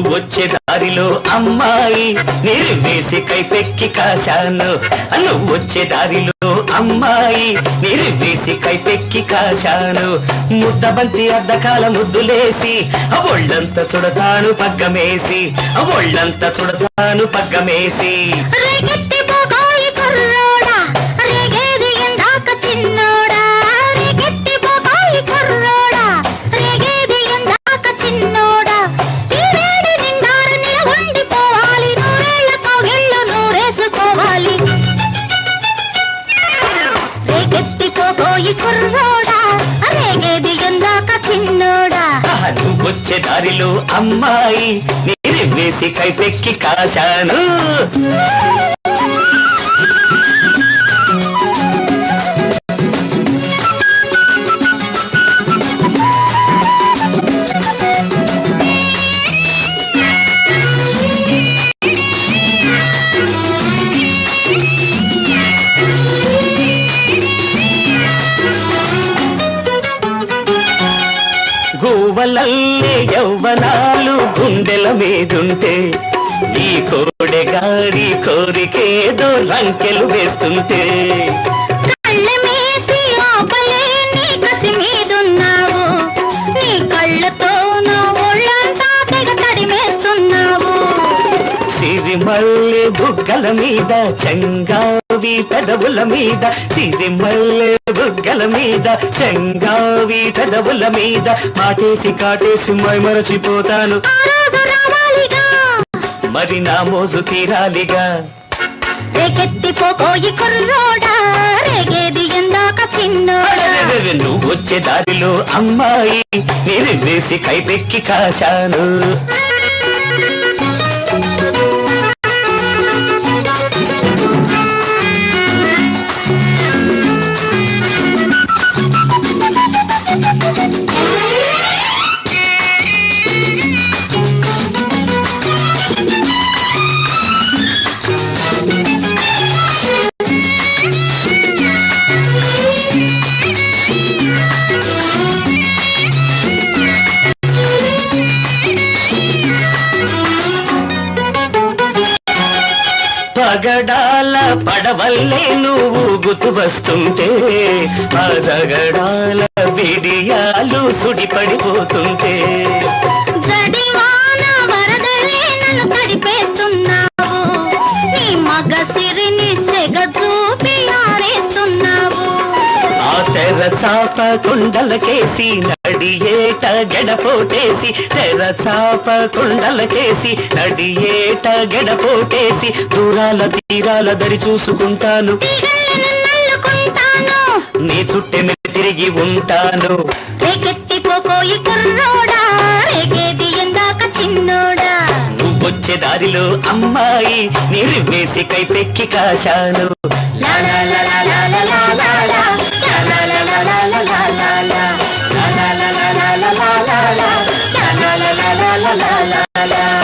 దారిలో అమ్మాయి నీరు కైపెక్కి కాశాను. నువ్వు వచ్చే దారిలో అమ్మాయి నీరు వేసి కైపెక్కి కాశాను. ముద్దబంతి అద్దకాల ముద్దులేసి ఒళ్ళంతా చుడతాను పగ్గమేసి ఒళ్ళంతా చుడతాను పగ్గమేసి. కుర్రోడా? అరేగేది ఎందాక చిన్నోడా ఆహా, నువ్వు వచ్చే దారిలో అమ్మాయి నీరు వేసి కైపెక్కి కాశాను. గువ్వలల్లే యవ్వనాలు గుండెల మీదుంటే ఈ కోడెగారి కోరికేదో లంకెలు వేస్తుంటే. సిరిమల్లె బుగ్గల మీద చంగావి పెదవుల మీద సిరిమల్లె బుగ్గల మీద చంగావి పెదవుల మీద మాటేసి కాటేసి మై మరచిపోతాను. ఆ రోజు రావాలిగా. మరి నా మోజు తీరాలిగా. కుర్రోడా రేగేది ఎందాక నువ్వు వచ్చే దారిలో అమ్మాయి నేను వేసి కైపెక్కి కాశాను. పగడాల పడవల్లే నువ్వు గుతు వస్తుంటే ఆ జగడాల బిడియాలు సుడిపడిపోతుంటే. ఆ తెర చాప కుండలకేసి నడియేట గడపోటేసి తెర చాప కుండలకేసి నడియేట గడపోటేసి దూరాల తీరాల దరి చూసుకుంటాను. నీ చుట్టె తిరిగి ఉంటాను. నువ్వొచ్చే దారిలో అమ్మాయి నీరు వేసి కైపెక్కి కాశాను. la la la.